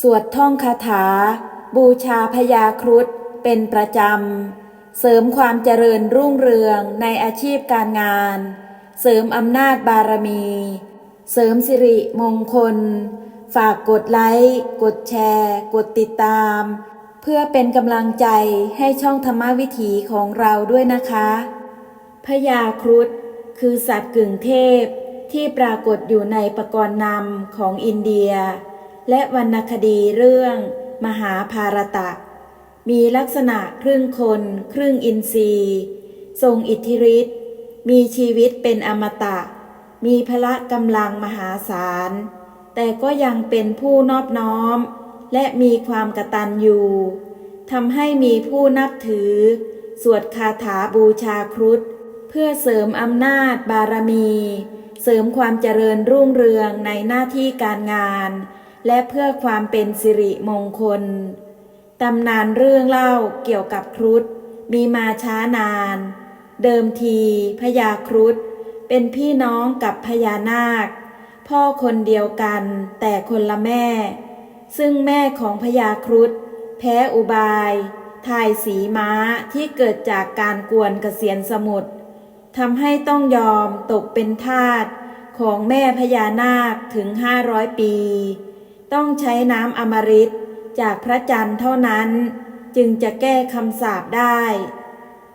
สวดท่องคาถา บูชาพยาครุฑเป็นประจำ เสริมความเจริญรุ่งเรืองในอาชีพการงาน เสริมอำนาจบารมี เสริมสิริมงคล ฝากกดไลค์ กดแชร์ กดติดตาม เพื่อเป็นกำลังใจให้ช่องธรรมวิถีของเราด้วยนะคะพญาครุฑคือสัตว์กึ่งเทพที่ปรากฏอยู่ในปกรณ์นำของอินเดีย และวรรณคดีเรื่อง มหาภารตะ มีลักษณะครึ่งคน ครึ่งอินทรีย์ทรงอิทธิฤทธิ์มีชีวิตเป็นอมตะ มีพละกำลังมหาศาล แต่ก็ยังเป็นผู้นอบน้อม และมีความกตัญญูทำให้มีผู้นับถือ สวดคาถาบูชาครุฑเพื่อเสริมอำนาจบารมี เสริมความเจริญรุ่งเรืองในหน้าที่การงาน และเพื่อความเป็นสิริมงคล ตำนานเรื่องเล่าเกี่ยวกับครุฑมีมาช้านาน เดิมทีพญาครุฑเป็นพี่น้องกับพญานาค พ่อคนเดียวกันแต่คนละแม่ ซึ่งแม่ของพญาครุฑแพ้อุบายทายสีม้าที่เกิดจากการกวนกเกษียนสมุทรทำให้ต้องยอมตกเป็นทาสของแม่พญานาคถึงห้าร้อยปี ต้องใช้น้ำอมฤตจากพระจันทร์เท่านั้น จึงจะแก้คำสาปได้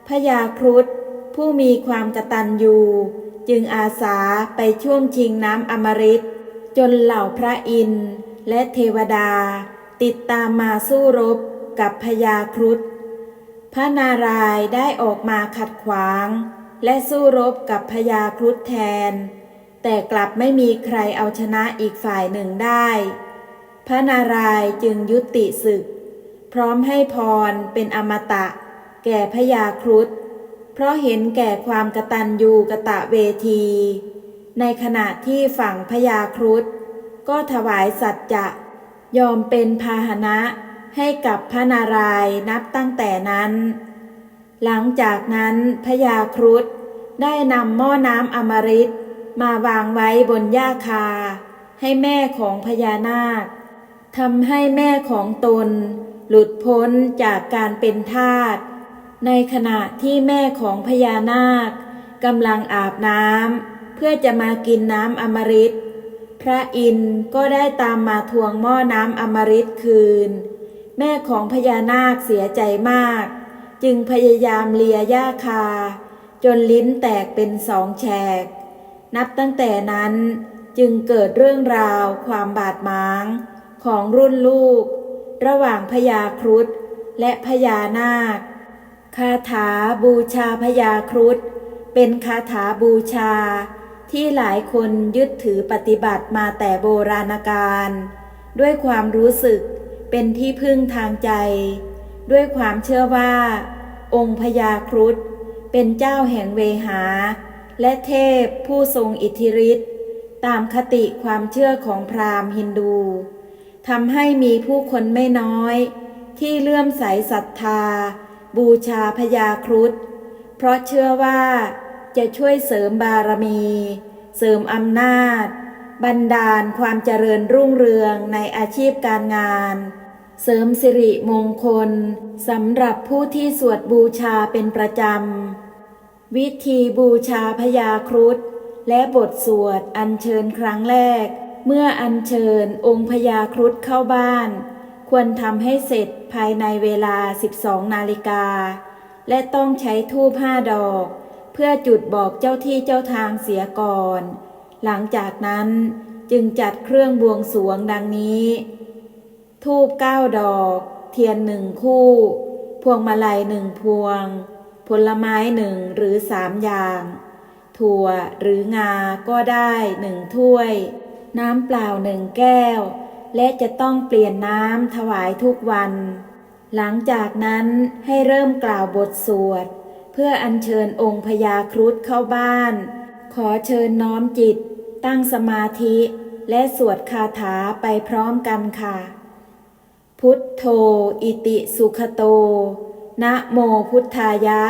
พญาครุฑผู้มีความกตัญญูจึงอาสาไปช่วงชิงน้ำอมฤตจนเหล่าพระอินทร์และเทวดา ติดตามมาสู้รบกับพญาครุฑพระนารายณ์ได้ออกมาขัดขวาง และสู้รบกับพญาครุฑแทน แต่กลับไม่มีใครเอาชนะอีกฝ่ายหนึ่งได้ พระนารายณ์จึงยุติศึก พร้อมให้พรเป็นอมตะ แก่พญาครุฑเพราะเห็นแก่ความกตัญญูกะตะเวที ในขณะที่ฝั่งพญาครุฑก็ถวายสัจจะยอมเป็นพาหนะให้กับพระนารายณ์นับตั้งแต่นั้น หลังจากนั้นพญาครุฑได้นำหม้อน้ำอมฤตมาวางไว้บนหญ้าคา ให้แม่ของพญานาค ทำให้แม่ของตน หลุดพ้นจากการเป็นทาสในขณะที่แม่ของพญานาคกำลังอาบน้ำเพื่อจะมากินน้ำอมฤต พระอินทร์ก็ได้ตามมาทวงหม้อน้ำอมฤตคืน แม่ของพญานาคเสียใจมาก จึงพยายามเลียย่าคา จนลิ้นแตกเป็นสองแฉก นับตั้งแต่นั้นจึงเกิดเรื่องราวความบาดหมาง ของรุ่นลูก ระหว่างพญาครุฑและพญานาค คาถาบูชาพญาครุฑเป็นคาถาบูชา ที่หลายคนยึดถือปฏิบัติมาแต่โบราณกาลด้วยความรู้สึกเป็นที่พึ่งทางใจ ด้วยความเชื่อว่า องค์พญาครุฑเป็นเจ้าแห่งเวหา และเทพผู้ทรงอิทธิฤทธิ์ตามคติความเชื่อของพราหมณ์ฮินดู ทำให้มีผู้คนไม่น้อย ที่เลื่อมใสศรัทธา บูชาพญาครุฑเพราะเชื่อว่าจะช่วยเสริมบารมี เสริมอำนาจ บันดาลความเจริญรุ่งเรืองในอาชีพการงาน เสริมสิริมงคลสำหรับผู้ที่สวดบูชาเป็นประจำ วิธีบูชาพญาครุฑและบทสวดอัญเชิญครั้งแรก เมื่ออัญเชิญองค์พญาครุฑเข้าบ้าน ควรทำให้เสร็จภายในเวลา 12 นาฬิกา และต้องใช้ทูบห้าดอก เพื่อจุดบอกเจ้าที่เจ้าทางเสียก่อน หลังจากนั้นจึงจัดเครื่องบวงสวงดังนี้ ทูบเก้าดอก เทียนหนึ่งคู่ พวงมาลัยหนึ่งพวง ผลไม้หนึ่งหรือสามอย่าง ถั่วหรืองาก็ได้หนึ่งถ้วย น้ำเปล่าหนึ่งแก้ว และจะต้องเปลี่ยนน้ำถวายทุกวัน หลังจากนั้นให้เริ่มกล่าวบทสวด เพื่ออัญเชิญองค์พญาครุฑเข้าบ้าน ขอเชิญน้อมจิต ตั้งสมาธิ และสวดคาถาไปพร้อมกันค่ะ พุทโธอิติสุขโต นะโมพุทธายะ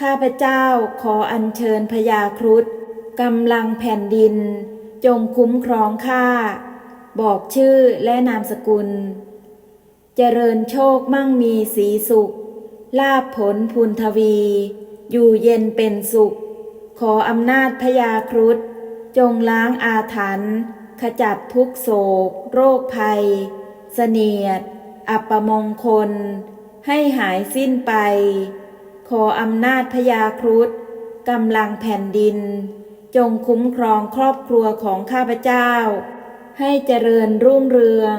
ข้าพเจ้าขออัญเชิญพญาครุฑกำลังแผ่นดิน จงคุ้มครองข้า บอกชื่อและนามสกุล เจริญโชคมั่งมีสีสุข ลาภผลพูนทวี อยู่เย็นเป็นสุข ขออำนาจพยาครุฑจงล้างอาถรรพ์ขจัดทุกโศก โรคภัย เสนียด อัปมงคล ให้หายสิ้นไป ขออำนาจพยาครุฑกำลังแผ่นดิน จงคุ้มครองครอบครัวของข้าพเจ้า ให้เจริญรุ่งเรือง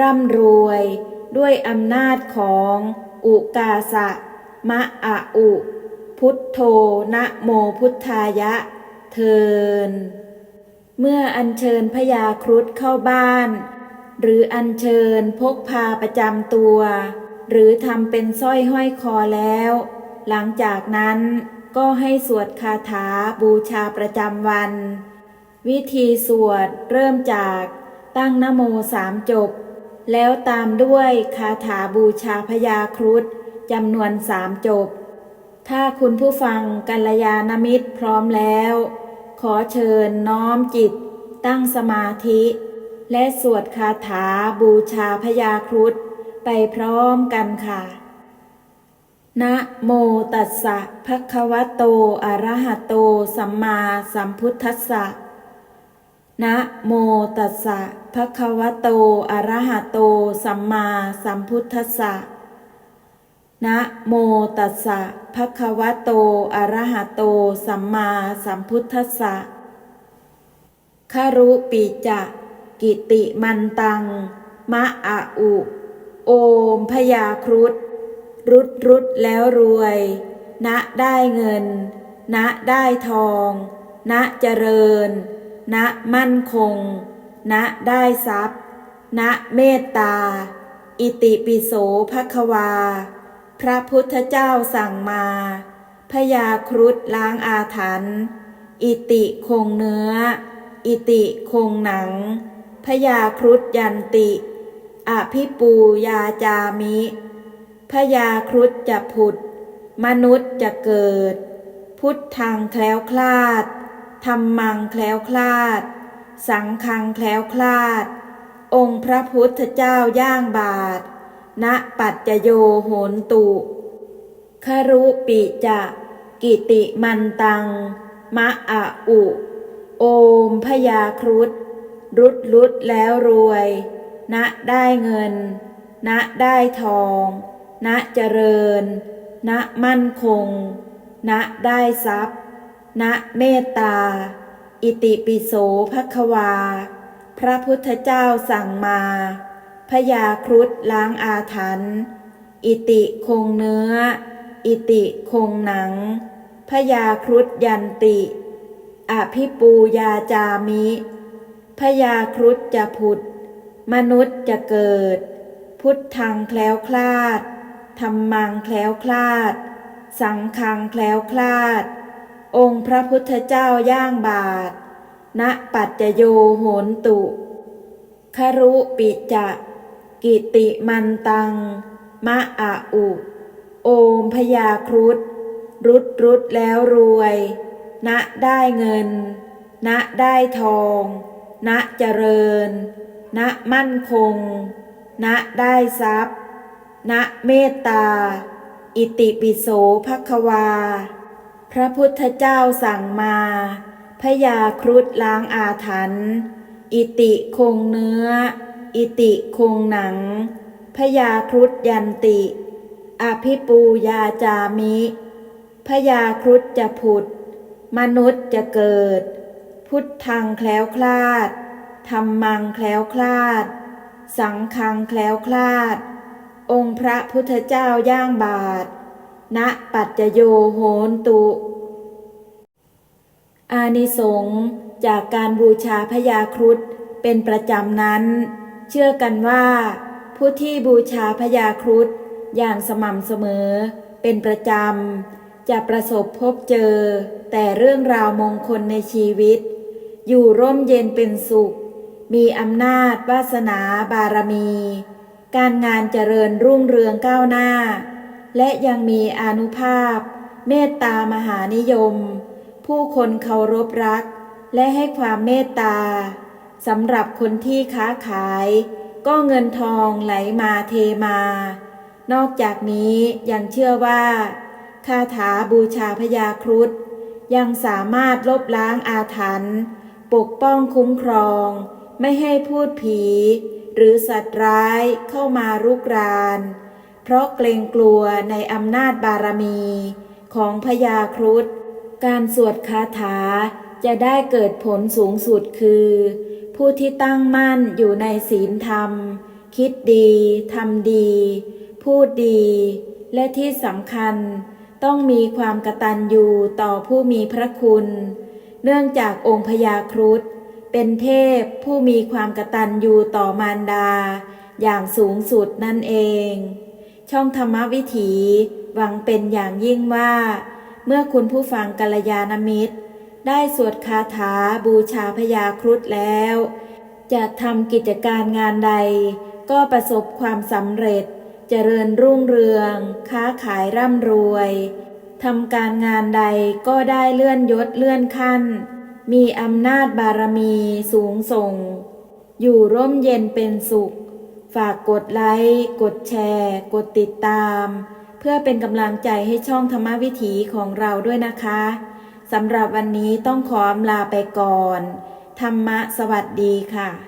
ร่ำรวย ด้วยอำนาจของอุกาสะ มะอะอุ พุทโธนะโมพุทธายะ เทิน เมื่ออัญเชิญพญาครุฑเข้าบ้าน หรืออัญเชิญพกพาประจำตัว หรือทำเป็นสร้อยห้อยคอแล้ว หลังจากนั้น ก็ให้สวดคาถาบูชาประจำวัน วิธีสวดเริ่มจากตั้งนโมสามจบ แล้วตามด้วยคาถาบูชาพญาครุฑจำนวนสามจบ ถ้าคุณผู้ฟังกัลยาณมิตรพร้อมแล้ว ขอเชิญน้อมจิต ตั้งสมาธิ และสวดคาถาบูชาพญาครุฑไปพร้อมกันค่ะ นะโมตัสสะภะคะวะโต อะระหะโต สัมมาสัมพุทธัสสะ นะโมตัสสะภะคะวะโต อะระหะโต สัมมาสัมพุทธัสสะ นะโมตัสสะภะคะวะโต อะระหะโต สัมมาสัมพุทธัสสะคารุปิจะกิติมันตัง มะอะอุ โอมพยาครุฑ รุดรุดแล้วรวย ณได้เงิน ณได้ทอง ณเจริญ ณมั่นคง ณได้ทรัพย์ ณเมตตา อิติปิโสภควา พระพุทธเจ้าสั่งมาพยาครุฑล้างอาถรรพ์อิติคงเนื้อ อิติคงหนังพยาครุฑยันติ อภิปูยาจามิ พยาครุฑจะผุด มนุษย์จะเกิด พุทธังแคล้วคลาดธรรมังแคล้วคลาด สังฆังแคล้วคลาด องค์พระพุทธเจ้าย่างบาท ณปัจจโยโหนตุคารุปิจะกิติมันตัง มะอะอุ โอมพยาครุฑรุดรุดแล้วรวย ณได้เงิน ณได้ทอง ณเจริญ ณมั่นคง ณได้ทรัพย์ ณเมตตา อิติปิโสภควา พระพุทธเจ้าสั่งมา พยาครุฑล้างอาถรรพ์ อิติคงเนื้อ อิติคงหนัง พยาครุฑยันติ อภิปูยาจามิพยาครุฑจะผุด มนุษย์จะเกิด พุทธังแคล้วคลาด ธรรมังแคล้วคลาด สังฆังแคล้วคลาด องค์พระพุทธเจ้าย่างบาท ณปัจจโยโหนตุคารุปิจะกิติมันตัง มะอะอุ โอมพยาครุฑรุดรุดแล้วรวย ณได้เงิน ณได้ทอง ณเจริญ ณมั่นคง ณได้ทรัพย์ ณเมตตา อิติปิโสภควา พระพุทธเจ้าสั่งมาพยาครุฑล้างอาถรรพ์อิติคงเนื้อ อิติคงหนังพยาครุฑยันติ อภิปูยาจามิพยาครุฑจะผุด มนุษย์จะเกิด พุทธังแคล้วคลาดธรรมังแคล้วคลาด สังฆังแคล้วคลาด องค์พระพุทธเจ้าย่างบาท ณ ปัจจโยโหนตุ อานิสงส์จากการบูชาพญาครุฑเป็นประจำนั้น เชื่อกันว่า ผู้ที่บูชาพญาครุฑอย่างสม่ำเสมอ เป็นประจำ จะประสบพบเจอ แต่เรื่องราวมงคลในชีวิต อยู่ร่มเย็นเป็นสุข มีอำนาจวาสนาบารมี การงานเจริญรุ่งเรืองก้าวหน้า และยังมีอนุภาพ เมตตามหานิยม ผู้คนเคารพรัก และให้ความเมตตาสำหรับคนที่ค้าขาย ก็เงินทองไหลมาเทมา นอกจากนี้ยังเชื่อว่าคาถาบูชาพญาครุฑยังสามารถลบล้างอาถรรพ์ปกป้องคุ้มครอง ไม่ให้พูดผี หรือสัตว์ร้ายเข้ามารุกราน เพราะเกรงกลัวในอำนาจบารมีของพญาครุฑการสวดคาถาจะได้เกิดผลสูงสุดคือ ผู้ที่ตั้งมั่นอยู่ในศีลธรรม คิดดีทำดี พูดดี และที่สำคัญต้องมีความกตัญญูต่อผู้มีพระคุณ เนื่องจากองค์พญาครุฑ เป็นเทพผู้มีความกตัญญูต่อมารดา อย่างสูงสุดนั่นเอง ช่องธรรมวิถีหวังเป็นอย่างยิ่งว่า เมื่อคุณผู้ฟังกัลยาณมิตร ได้สวดคาถาบูชาพญาครุฑแล้ว จะทำกิจการงานใด ก็ประสบความสำเร็จเจริญรุ่งเรือง ค้าขายร่ำรวยทำการงานใดก็ได้เลื่อนยศเลื่อนขั้น มีอำนาจบารมีสูงส่ง อยู่ร่มเย็นเป็นสุข ฝากกดไลค์ กดแชร์ กดติดตาม เพื่อเป็นกำลังใจให้ช่องธรรมวิถีของเราด้วยนะคะสำหรับวันนี้ต้องขออำลาไปก่อน ธรรมะสวัสดีค่ะ